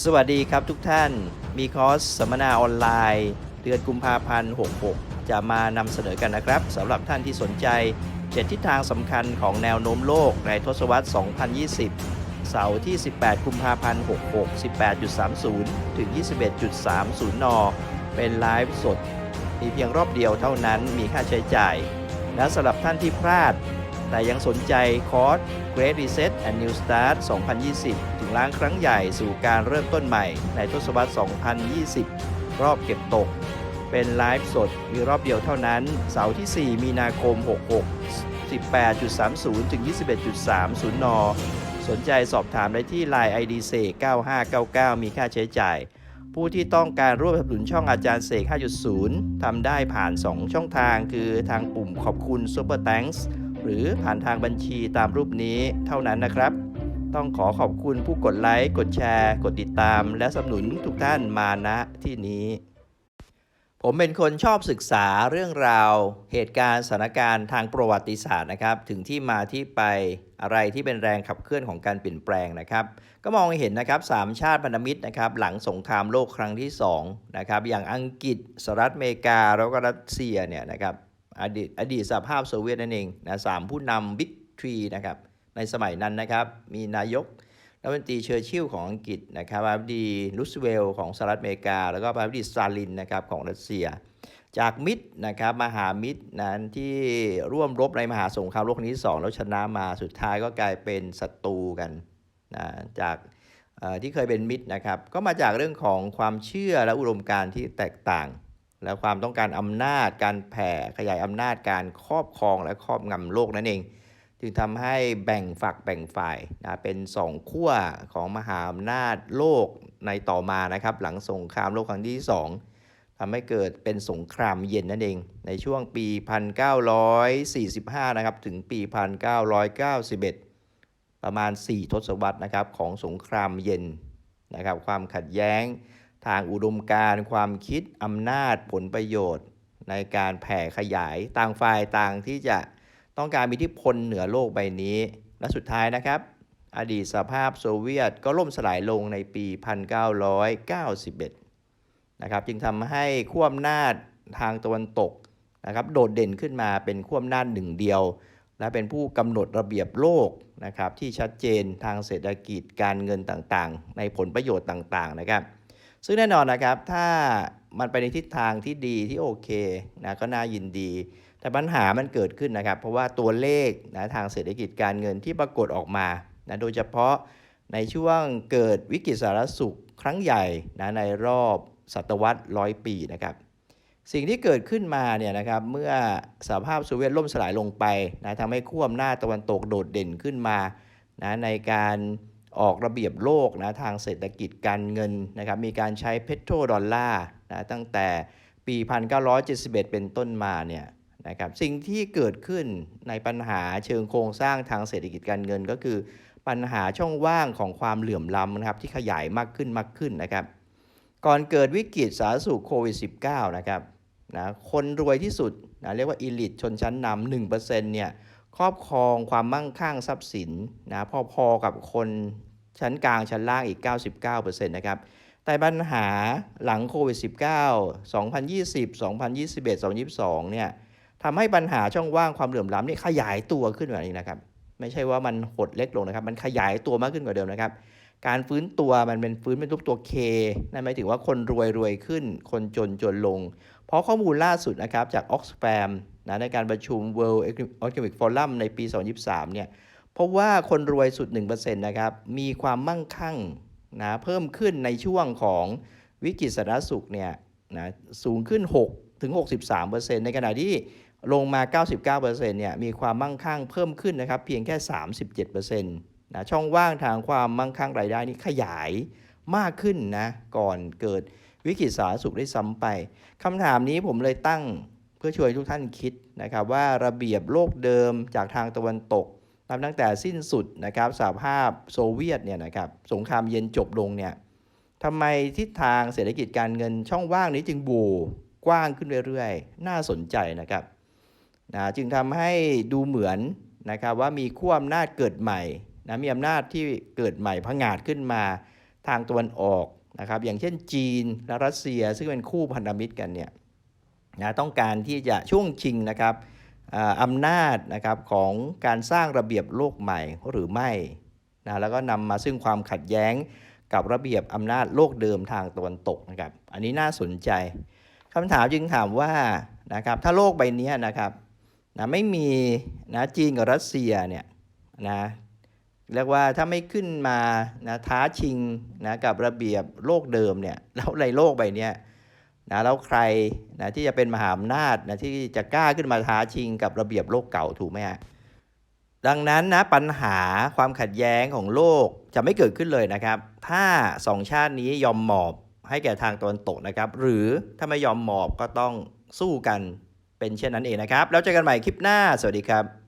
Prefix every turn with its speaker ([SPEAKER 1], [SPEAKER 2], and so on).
[SPEAKER 1] สวัสดีครับทุกท่านมีคอร์สสัมมนาออนไลน์ เดือนกุมภาพันธ์66 จะมานำเสนอกันนะครับสำหรับท่านที่สนใจ 7 ทิศทางสำคัญของแนวโน้มโลกในทศวรรษ 2020 เสาร์ที่ 18 กุมภาพันธ์66 18.30 ถึง 21.30 น เป็นไลฟ์สด มีเพียงรอบเดียวเท่านั้นมีค่าใช้จ่าย และสำหรับท่านที่พลาด แต่ยังสนใจคอร์ส Great Reset and New Start 2020 ล้างครั้งใหญ่สู่การเริ่มต้นใหม่ในทศวรรษ 2020 รอบเก็บตก เป็นไลฟ์สดมีรอบเดียวเท่านั้น เสาร์ที่ 4 มีนาคม 66 18.30 ถึง 21.30 น สนใจสอบถามได้ที่ Line ID เสก9599 มีค่าใช้จ่าย ผู้ที่ต้องการร่วมสนับสนุนช่องอาจารย์เสก 5.0 ทำได้ผ่าน 2 ช่องทางคือทางปุ่มขอบคุณ Super Thanks หรือผ่านทางบัญชีตามรูปนี้เท่านั้นนะครับ ต้องขอขอบคุณผู้กดไลค์ กดแชร์ กดติดตาม และสนับสนุนทุกท่านมาณที่นี้ ผมเป็นคนชอบศึกษาเรื่องราว เหตุการณ์สถานการณ์ทางประวัติศาสตร์นะครับ ถึงที่มาที่ไปอะไรที่เป็นแรงขับเคลื่อนของการเปลี่ยนแปลงนะครับ ก็มองเห็นนะครับสามชาติพันธมิตรนะครับ หลังสงครามโลกครั้งที่2นะครับอย่างอังกฤษสหรัฐอเมริกาแล้วก็รัสเซียเนี่ยนะครับอดีตอดีตสหภาพโซเวียตนั่นเองนะสามผู้นำบิ๊กทรีนะครับ ในสมัยนั้นนะครับ มีนายกรัฐมนตรีเชอร์ชิลของอังกฤษนะครับประธานาธิบดีรูสเวลของสหรัฐอเมริกา แล้วก็ประธานาธิบดีสตาลินนะครับของรัสเซีย จากมิตรนะครับมหามิตรนั้นที่ร่วมรบในมหาสงครามโลกครั้งที่สองแล้วชนะมาสุดท้ายก็กลายเป็นศัตรูกันนะจากที่เคยเป็นมิตรนะครับ ก็มาจากเรื่องของความเชื่อและอุดมการณ์ที่แตกต่าง และความต้องการอำนาจการแผ่ขยายอำนาจการครอบครองและครอบงำโลกนั่นเอง จึงทำให้แบ่งฝักแบ่งฝ่ายนะเป็นสองขั้วของมหาอำนาจโลกในต่อมานะครับ หลังสงครามโลกครั้งที่สองทำให้เกิดเป็นสงครามเย็นนั่นเอง ในช่วงปี 1945 นะครับ ถึงปี 1991 ประมาณ 4 ทศวรรษนะครับของสงครามเย็นนะครับ ความขัดแย้งทางอุดมการณ์ความคิดอำนาจผลประโยชน์ ในการแผ่ขยายต่างฝ่ายต่างที่จะ ต้องการมีอิทธิพลเหนือโลกใบนี้ และสุดท้ายนะครับ อดีตสภาพโซเวียตก็ล่มสลายลงในปี 1991 นะครับ จึงทำให้ขั้วอำนาจทางตะวันตกนะครับ โดดเด่นขึ้นมาเป็นขั้วอำนาจหนึ่งเดียว และเป็นผู้กำหนดระเบียบโลกนะครับ ที่ชัดเจนทางเศรษฐกิจการเงินต่างๆ ในผลประโยชน์ต่างๆ นะครับ ซึ่งแน่นอนนะครับถ้ามันไปในทิศทางที่ดีที่โอเคนะก็น่ายินดี แต่ปัญหามันเกิดขึ้นนะครับ เพราะว่าตัวเลขนะทางเศรษฐกิจการเงินที่ปรากฏออกมานะโดยเฉพาะในช่วงเกิดวิกฤตสารสุขครั้งใหญ่นะในรอบศตวรรษร้อยปีนะครับ สิ่งที่เกิดขึ้นมาเนี่ยนะครับเมื่อสหภาพโซเวียตล่มสลายลงไปนะทำให้ขั้วอำนาจตะวันตกโดดเด่นขึ้นมานะในการออกระเบียบโลกนะทางเศรษฐกิจการเงินนะครับมีการใช้เพโตรดอลลาร์นะตั้งแต่ปี 1971 เป็นต้นมาเนี่ย นะครับสิ่งที่เกิดขึ้นในปัญหาเชิงโครงสร้างทางเศรษฐกิจการเงินก็คือ ปัญหาช่องว่างของความเหลื่อมล้ำนะครับที่ขยายมากขึ้นมากขึ้นนะครับก่อนเกิดวิกฤตสาธารณสุขโควิด -19 นะครับนะคนรวยที่สุดนะเรียกว่าอีลิทชนชั้นนำ1%เนี่ยครอบครองความมั่งคั่งทรัพย์สินนะพอๆกับคนชั้นกลางชั้นล่างอีก 99%นะครับแต่ปัญหาหลังโควิด -19 2020 2021 2022 เนี่ย ทำให้ปัญหาช่องว่างความเหลื่อมล้ำนี่ขยายตัวขึ้นมาอีกนะครับ ไม่ใช่ว่ามันหดเล็กลงนะครับ มันขยายตัวมากขึ้นกว่าเดิมนะครับ การฟื้นตัวมันเป็นฟื้นเป็นรูปตัว K นั่นหมายถึงว่าคนรวยรวยขึ้น คนจนจนลง เพราะข้อมูลล่าสุดนะครับจาก Oxfam นะในการประชุม World Economic Forum ในปี 2023 เนี่ยพบว่าคนรวยสุด 1%นะครับ มีความมั่งคั่งนะเพิ่มขึ้นในช่วงของวิกฤตสาธารณสุขเนี่ยนะสูงขึ้น 6 ถึง 63%ในขณะที่ ลงมา 99%เนี่ยมีความมั่งคั่งเพิ่มขึ้นนะครับเพียงแค่ 37%นะช่องว่างทางความมั่งคั่งรายได้นี้ขยายมากขึ้นนะก่อนเกิดวิกฤตสาธารณสุขได้ซ้ำไปคำถามนี้ผมเลยตั้งเพื่อช่วยทุกท่านคิดนะครับว่าระเบียบโลกเดิมจากทางตะวันตกนับตั้งแต่สิ้นสุดนะครับสหภาพโซเวียตเนี่ยนะครับสงครามเย็นจบลงเนี่ยทำไมทิศทางเศรษฐกิจการเงินช่องว่างนี้จึงบูกว้างขึ้นเรื่อยๆ น่าสนใจนะครับ นะจึงทำให้ดูเหมือนนะครับว่ามีขั้วอำนาจเกิดใหม่นะมีอำนาจที่เกิดใหม่ผงาดขึ้นมาทางตะวันออกนะครับอย่างเช่นจีนและรัสเซียซึ่งเป็นคู่พันธมิตรกันเนี่ยนะต้องการที่จะช่วงชิงนะครับอ่าอำนาจนะครับของการสร้างระเบียบโลกใหม่หรือไม่นะแล้วก็นำมาซึ่งความขัดแย้งกับระเบียบอำนาจโลกเดิมทางตะวันตกนะครับอันนี้น่าสนใจคำถามจึงถามว่านะครับถ้าโลกใบนี้นะครับ นะไม่มีนะจีนกับรัสเซียเนี่ยนะเรียกว่าถ้าไม่ขึ้นมานะท้าชิงนะกับระเบียบโลกเดิมเนี่ยแล้วในโลกใบเนี้ยนะแล้วใครนะที่จะเป็นมหาอำนาจนะที่จะกล้าขึ้นมาท้าชิงกับระเบียบโลกเก่าถูกไหมฮะดังนั้นนะปัญหาความขัดแย้งของโลกจะไม่เกิดขึ้นเลยนะครับ ถ้าสองชาตินี้ยอมหมอบให้แก่ทางตะวันตกนะครับ หรือถ้าไม่ยอมหมอบก็ต้องสู้กัน เป็นเช่นนั้นเองนะครับ แล้วเจอกันใหม่คลิปหน้า สวัสดีครับ